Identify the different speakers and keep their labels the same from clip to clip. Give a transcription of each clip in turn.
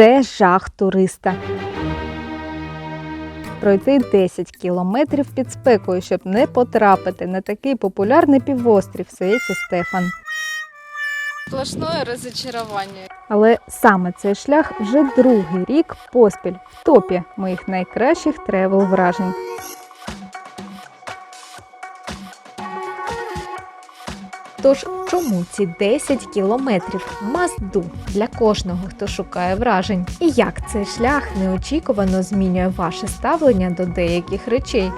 Speaker 1: Це жах туриста. Пройти 10 кілометрів під спекою, щоб не потрапити на такий популярний півострів Світі Стефан.
Speaker 2: Сплошное разочарование.
Speaker 1: Але саме цей шлях вже другий рік поспіль в топі моїх найкращих тревел вражень. Тож чому ці 10 кілометрів мазду для кожного, хто шукає вражень? І як цей шлях неочікувано змінює ваше ставлення до деяких речей?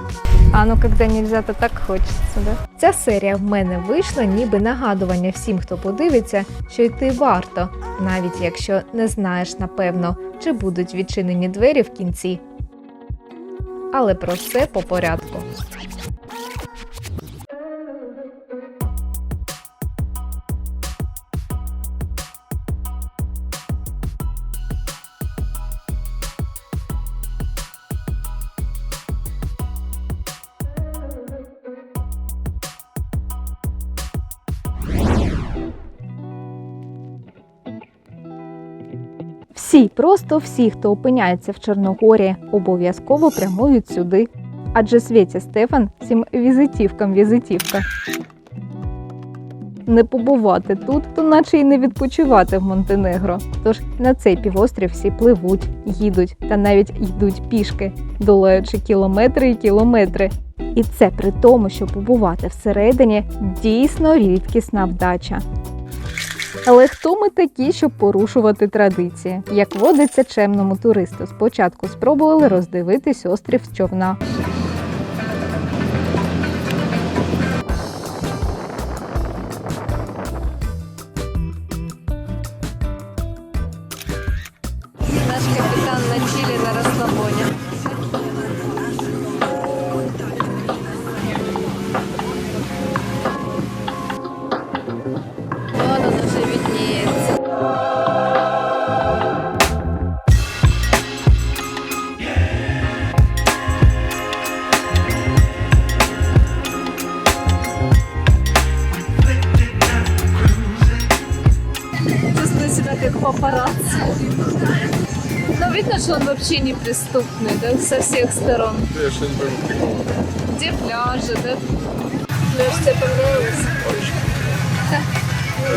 Speaker 1: А ну, когда нельзя, то так хочеться, да? Ця серія в мене вийшла ніби нагадування всім, хто подивиться, що йти варто, навіть якщо не знаєш напевно, чи будуть відчинені двері в кінці. Але про все по порядку. Всі, просто всі, хто опиняється в Чорногорії, обов'язково прямують сюди. Адже Свєті Стефан всім візитівкам візитівка. Не побувати тут, то наче й не відпочивати в Монтенегро. Тож на цей півострів всі пливуть, їдуть та навіть йдуть пішки, долаючи кілометри і кілометри. І це при тому, що побувати всередині дійсно рідкісна вдача. Але хто ми такі, щоб порушувати традиції? Як водиться чемному туристу, спочатку спробували роздивитись острів з човна.
Speaker 2: Вообще неприступный, да, со всех сторон.
Speaker 3: Я что не пойму, прикол.
Speaker 2: Где пляжи, да? Пляж тебе понравился?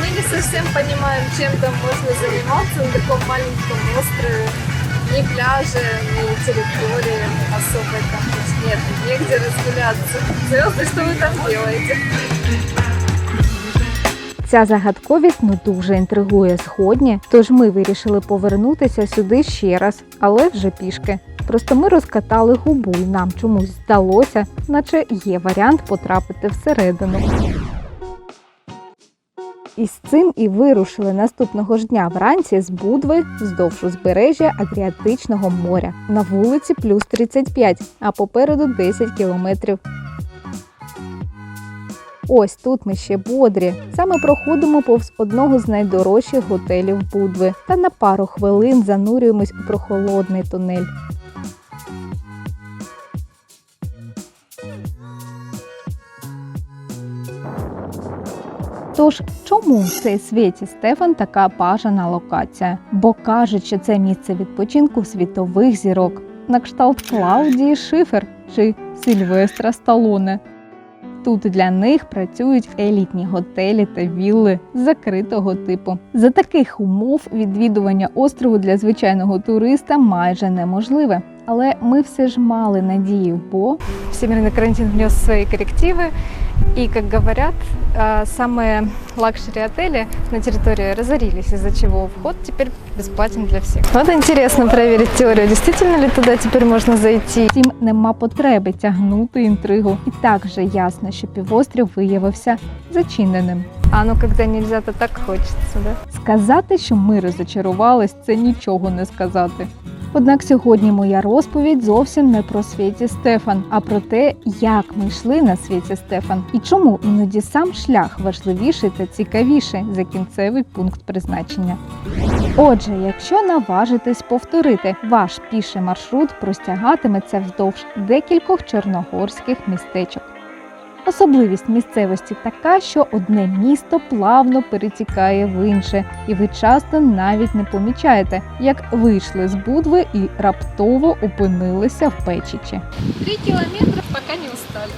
Speaker 2: Мы не совсем понимаем, чем там можно заниматься на таком маленьком острове. Ни пляжа, ни территории особой там нет, негде разгуляться. Звезды, что вы там делаете?
Speaker 1: Ця загадковість ну дуже інтригує згодні, тож ми вирішили повернутися сюди ще раз, але вже пішки. Просто ми розкатали губу, і нам чомусь здалося, наче є варіант потрапити всередину. І з цим і вирушили наступного ж дня вранці з Будви вздовж узбережжя Адріатичного моря. На вулиці плюс 35, а попереду 10 кілометрів. Ось тут ми ще бодрі. Саме проходимо повз одного з найдорожчих готелів Будви та на пару хвилин занурюємось у прохолодний тунель. Тож, чому в цей світі Стефан така бажана локація? Бо кажуть, що це місце відпочинку світових зірок, на кшталт Клаудії Шифер чи Сильвестра Сталоне. Тут для них працюють елітні готелі та вілли закритого типу. За таких умов відвідування острову для звичайного туриста майже неможливе. Але ми все ж мали надію, бо всемирний карантин внес свої коррективы, и, как говорят, самые лакшери отели на территории разорились, из-за чего вход теперь бесплатен для всех. Вот интересно проверить теорию, действительно ли туда теперь можно зайти. Втім, нема потреби тягнути інтригу. І так же ясно, що півострів виявився зачиненим. А ну, когда нельзя, то так хочеться, да? Сказати, що ми розочарувались, це нічого не сказати. Однак сьогодні моя розповідь зовсім не про світі Стефан, а про те, як ми йшли на світі Стефан і чому іноді сам шлях важливіший та цікавіший за кінцевий пункт призначення. Отже, якщо наважитесь повторити, ваш піший маршрут простягатиметься вздовж декількох чорногорських містечок. Особливість місцевості така, що одне місто плавно перетікає в інше, і ви часто навіть не помічаєте, як вийшли з Будви і раптово опинилися в Печічі.
Speaker 2: Три километра, пока не устали.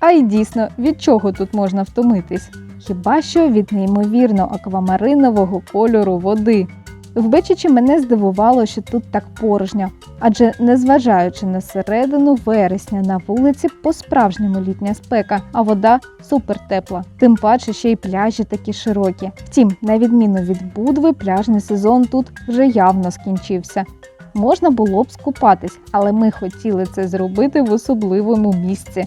Speaker 1: А й дійсно, від чого тут можна втомитись? Хіба що від неймовірно аквамаринового кольору води. В Бечичі мене здивувало, що тут так порожньо, адже незважаючи на середину вересня на вулиці по-справжньому літня спека, а вода супертепла. Тим паче ще й пляжі такі широкі. Втім, на відміну від Будви, пляжний сезон тут вже явно скінчився. Можна було б скупатись, але ми хотіли це зробити в особливому місці.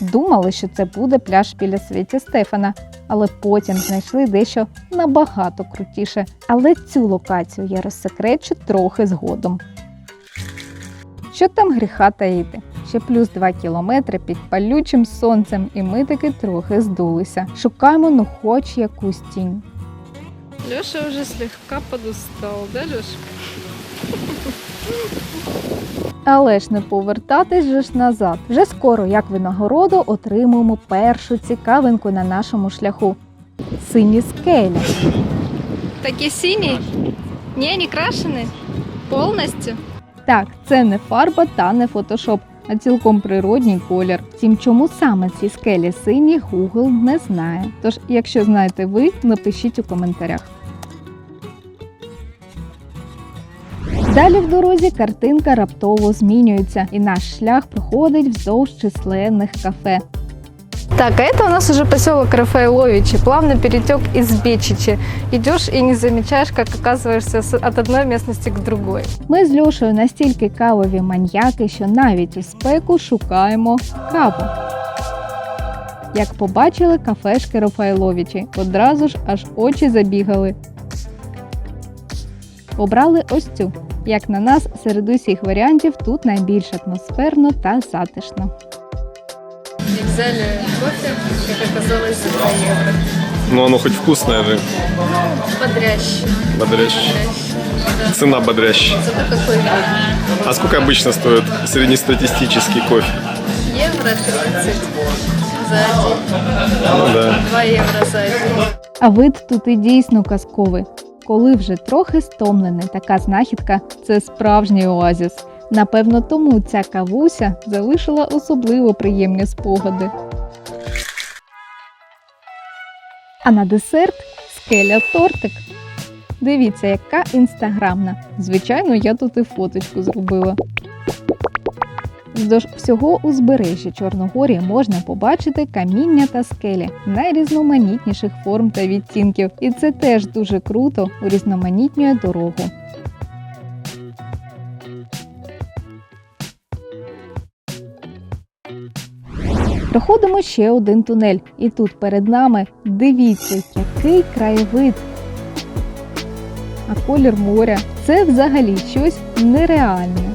Speaker 1: Думали, що це буде пляж біля святі Стефана, але потім знайшли дещо набагато крутіше. Але цю локацію я розсекречу трохи згодом. Що там гріха таїти? Ще плюс 2 кілометри під палючим сонцем, і ми таки трохи здулися. Шукаємо ну хоч якусь тінь.
Speaker 2: Леша уже слегка подустал, да, Леша?
Speaker 1: Але ж не повертатись же ж назад. Вже скоро, як винагороду, отримуємо першу цікавинку на нашому шляху. Сині скелі.
Speaker 2: Такие синие? Не, не крашеные? Полностью?
Speaker 1: Так, це не фарба та не фотошоп, а цілком природній колір. Втім, чому саме ці скелі сині, Google не знає. Тож, якщо знаєте ви, напишіть у коментарях. Далі в дорозі картинка раптово змінюється, і наш шлях проходить вздовж численних кафе.
Speaker 2: Так, а это у нас уже поселок Рафаэловичи, плавный перетек из Бечичи. Идешь и не замечаешь, как оказываешься с- от одной местности к другой.
Speaker 1: Ми з Льошею настільки кавові маньяки, що навіть у спеку шукаємо каву. Як побачили кафешки Рафаеловичі, одразу ж аж очі забігали. Обрали ось цю. Як на нас, серед усіх варіантів тут найбільш атмосферно та затишно.
Speaker 2: И взяли кофе, как оказалось, за 2 евро.
Speaker 3: Ну, оно хоть вкусное же,
Speaker 2: Бодрящий.
Speaker 3: бодрящее.
Speaker 2: Бодрящий.
Speaker 3: Цена бодрящая.
Speaker 2: Зато какой вид.
Speaker 3: А сколько обычно стоит среднестатистический кофе?
Speaker 2: Евро 30 за один.
Speaker 3: Ну да.
Speaker 2: 2 евро за один.
Speaker 1: А вид тут і дійсно казковий. Коли вже трохи стомлений, така знахідка це справжній оазіс. Напевно, тому ця кавуся залишила особливо приємні спогади. А на десерт скеля тортик. Дивіться, яка інстаграмна. Звичайно, я тут і фоточку зробила. Вздовж всього узбережжя Чорногорії можна побачити каміння та скелі найрізноманітніших форм та відтінків, і це теж дуже круто урізноманітнює дорогу. Проходимо ще один тунель, і тут перед нами дивіться, який краєвид. А колір моря це взагалі щось нереальне.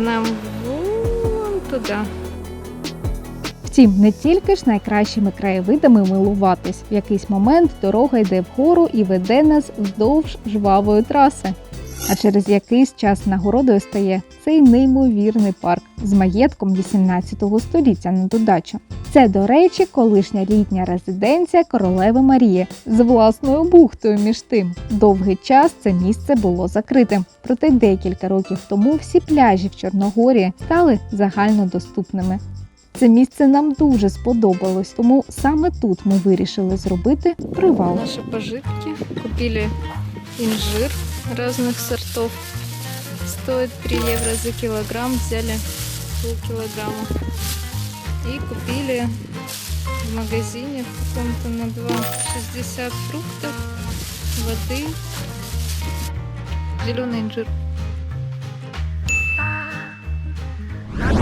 Speaker 2: Нам вон туда.
Speaker 1: Втім, не тільки ж найкращими краєвидами милуватись. В якийсь момент дорога йде вгору і веде нас вздовж жвавої траси. А через якийсь час нагородою стає цей неймовірний парк з маєтком 18 століття на додачу. Це, до речі, колишня літня резиденція королеви Марії з власною бухтою між тим. Довгий час це місце було закритим. Проте декілька років тому всі пляжі в Чорногорії стали загальнодоступними. Це місце нам дуже сподобалось, тому саме тут ми вирішили зробити привал.
Speaker 2: Наши пожитки. Купили инжир разных сортов. Стоит 3 евро за килограмм. Взяли полкилограмма. И купили в магазине в каком-то на 2,60 фруктов, воды, зеленый инжир.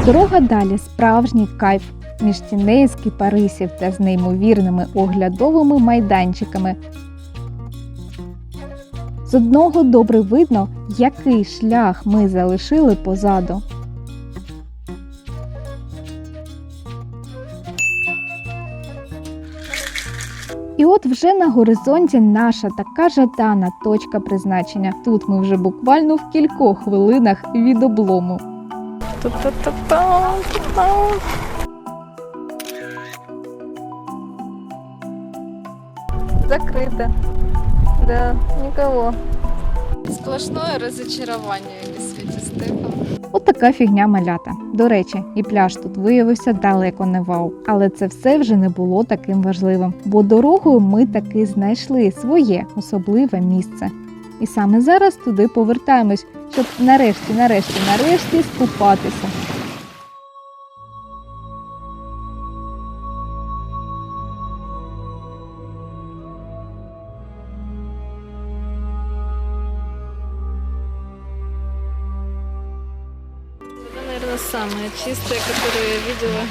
Speaker 1: Дорога далі справжній кайф між тіней з кипарисів та з неймовірними оглядовими майданчиками. з одного добре видно, який шлях ми залишили позаду. І от вже на горизонті наша така жадана точка призначення. Тут ми вже буквально в кількох хвилинах від облому. Закрите. Да, никого.
Speaker 2: Сплошное разочарование в свете Стефан.
Speaker 1: От така фігня малята. До речі, і пляж тут виявився далеко не вау. Але це все вже не було таким важливим, бо дорогою ми таки знайшли своє особливе місце. І саме зараз туди повертаємось, щоб нарешті, нарешті, нарешті скупатися.
Speaker 2: Самое чистое, которое я видела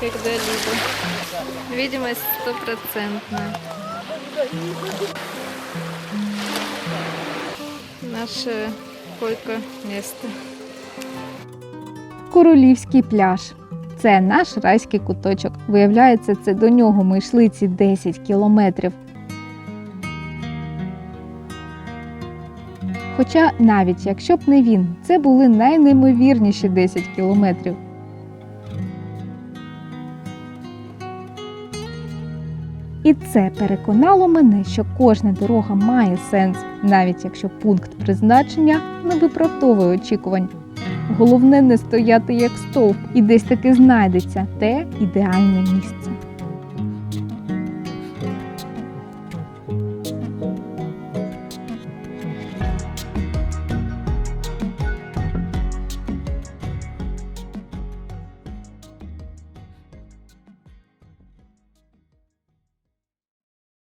Speaker 2: когда-либо. Видимость стопроцентная. Наше койко-место.
Speaker 1: Королівський пляж. Це наш райський куточок. Виявляється, це до нього ми йшли ці 10 кілометрів. Хоча навіть якщо б не він, це були найнеймовірніші 10 кілометрів. І це переконало мене, що кожна дорога має сенс, навіть якщо пункт призначення не виправдовує очікувань. Головне не стояти як стовп, і десь таки знайдеться те ідеальне місце.